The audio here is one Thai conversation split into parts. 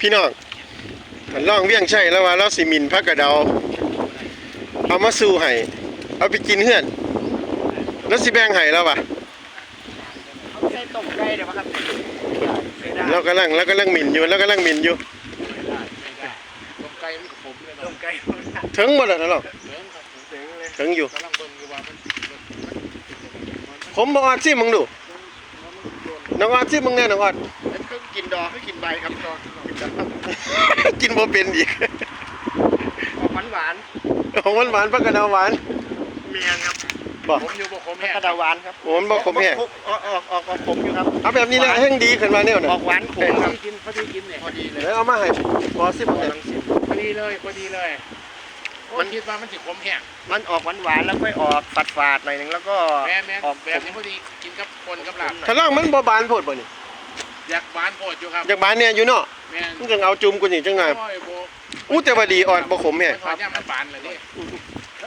พี่น้องมันล่องเวียงใช่แล้วว่าเราสิหมินพักกระเดา เอามาสู้ให้เอาไปกินเฮือน แล้วสิแบ่งให้แล้ววะเอาใส่ต้มไก่เดี๋ยวครับไม่ได้เรากำลังเรากำลังหมินอยู่เรากำลังหมินอยู่ต้มไก่มันกับผมเลยต้เนาะ Ờ. มไก่ไม่ได้ถึงหมดแล้วเนาะเนื้อครับผมถึงเลยถึงอยู่กำลังเบิ่งอยู่ว่ามันมันผมบอกออดซิมึงดูมันโดนน้องออดซิมึงแน่น้องออดแล้ว ก็กินดอกให้กินใบครับดอกกินบ่เป็นอีกหวานหวานของหวานหวานๆพักกระเดาหวานๆเมียนครับบ่ผมอยู่บ่ผมแม่แห้งกระดาหวานครับโอ้มันบ่ขมแห้งออกออกออกออกขมอยู่ครับเอาแบบนี้แหละแห้งดีขึ้นมาแนวน่ะออกหวานขพอมครับดีกินพอดีกินเนี่ยพอดีเลยเดี๋ยวเอามาให้บอซิมึงเนี่ยพอดีเลยพอดีเลยมันคิดว่ามันสิขมแห้งมันออกหวานหวานๆแล้วค่อยออกฝาดฝาดๆหน่อยหนึงแล้วก็แม่แม่ออกแบบนี้พอดีกินกับคนกับลาบถ้าล่องมันบ่บานโพดบ่นี่ อยากหวานโพดอยู่ครับอยากบานเนี่ยอยู่เนาะแม่มึงจังเอาจุ่มกูนี่จังไงโอ้ยโบอู้แต่ว่าดีออดบ่ขมแห้งมันหอมเนี่ยมันบานเลยนี่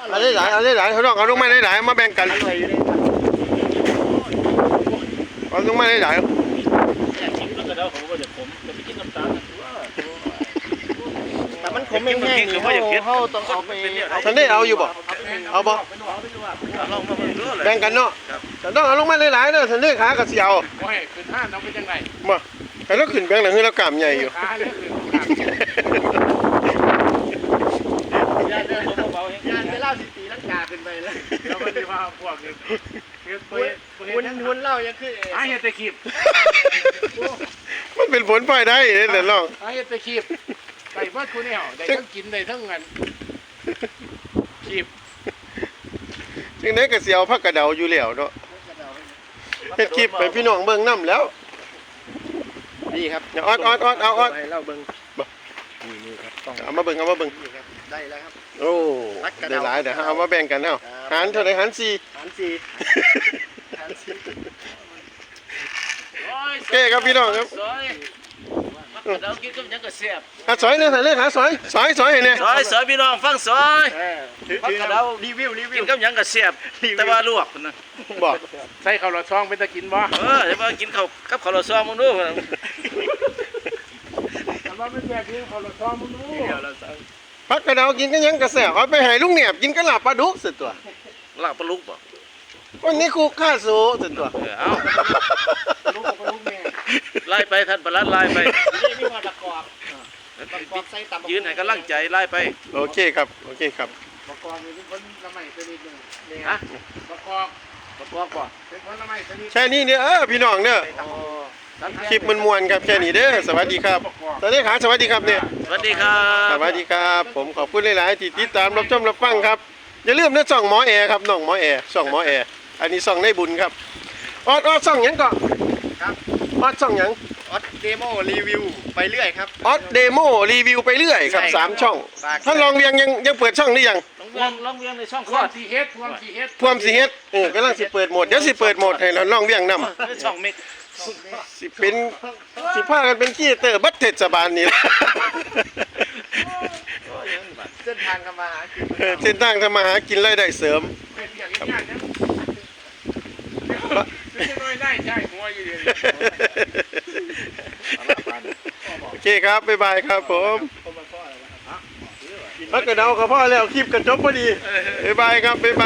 เอาหลายๆเอาหลายๆเขาลองเอาลงมาหลายๆมาแบ่งกันอร่อยอยู่เลยครับเอาลงมาหลายแต่ มันขมแห้งๆอยู่เขาเขาต้องเอาไปๆท่านได้เอาอยู่บ่เอาบ่ลองมาเบิ่งดูเลยแบ่งกันเนาะแต่ต้องเอาลงมาหลายๆเด้อท่านได้ขาก็สิเอาโอ้ยขึ้นห้านเอาไปจังไรบ่แต่เราขึ้นแบงค์หลังคือเรากล้ามใหญ่อยู่ขาเลยขึ้นขาญาติเดินเบาๆญาติไปเล่าสิตีลังกาขึ้นไปเลยแล้วก็ดีว่าพวกนี้เฮ็ดไปหุ่นเฮ็หุ่ดนยังหุ่นเล่ายังขึ้นไอ้เฮ็ดแต่คลิปมันเป็นผลพลอยได้เด้อแต่ลองไอ้เฮ็ดแต่คลิป ไปเบิดคุณแนวได้ทั้งกินได้ทั้งเงินคลิปจังได๋ก็สิเอาผักกระเดาอยู่แล้วเนาะเฮ็ดคลิปให้พี่น้องเบิ่งนํแล้ว นี่ครับอย่าออดออดออดเอาออดให้เล่าเบิ่งบ่นี่นี่ครับต้องเอามาเบิ่งเอามาเบิ่งนี่ครับได้แล้วครับ โอ้ผักกระได้เดาหลายเดี๋ยวเอามาแบ่งกันเนาะครับหารเท่าไหร่หารสี่หารสี่หารสี่โอเคครับพี่น้องครับซอย เรากินกับหยังก็แซ่บหาสอยเนี่ยใส่เลยหาสอยสอยสอยให้เนี่ยซอยซอยพี่น้องฟังซอยเออถือผักถือกระเดารีวิวรีวิกิวนกับหยังก็แซ่บแต่ว่าลวกพุ่นนะบอกใส่ข้าวหลอดช่องเป็นตะกินบ่เออแต่ว่ากินข้าวกับข้าวเหลาซองมึงดูพุ่นน่ะแต่ว่าไม่แซ่บกินข้าวหลอดช่องมึงดูพักกระเดากินกันยังกระแสเอาไปให้ลุงแหนบกินกระลาบปลาดุกสุดตัวลาบปลาลูกบ่วันนี้ครูข้าสูสุดตัวเออเอาลูกกับลูกแม่ ไล่ไปท่านประหลัดไล่ไปนี่มีความประกอบประกอบใส่ตำยืนให้กำลังใจไล่ไป โอเคครับ โอเคครับประกอบเป็นคนละไม้ชนิดหนึ่งนี่คฮะรับประกอบประกอบบ่เป็นคนละไม้ชนิดแค่นี้เนี่ยเออพี่น้องเด้อคลิปมันมวนๆครับแค่นี้เด้อสวัสดีครับสวัสดีขาสวัสดีครับเนี่ยสวัสดีครับสวัสดีครับ ผมขอบคุณหลาย ๆ ที่ติดตามรับชมรับฟังครับอย่าลืมนะช่องหมอแอร์ครับน้องหมอแอร์ช่องหมอแอร์อันนี้ช่องได้บุญครับออดออดช่องหยังก่อนครับ ออดช่องหยังออสเดโมรีวิวไปเรื่อยครับ ออดเดโมรีวิวไปเรื่อยครับใช่ครับสามช่องฝาก ท่านลองเรียงยังยังเปิดช่องหรือยังลองเวียงลองเวียงในช่องพควอมดสีเฮ็ดพวมสีเฮ็ดพวมสิเฮ็ดเออกำลังสิเปิดโหมดเดี๋ยวสิเปิดโหมดให้เราลองเรียงนํในช่องเมกสิเป็นสิพากันเป็นขี้เตอร์บัดเทศบาลนี่ละเส้นทางกำมาหากินเออเส้นทางทำมาหากินรายได้เสริม เป็นอย่างนี้ยากนะไม่ใช่น้อยได้ใช่หัว อยู่เดียวโอเคครับ บ๊ายบายครับผมพักกระเดากับพ่อแล้วคลิปกันจบพอดี บ๊ายบายครับ บ๊ายบาย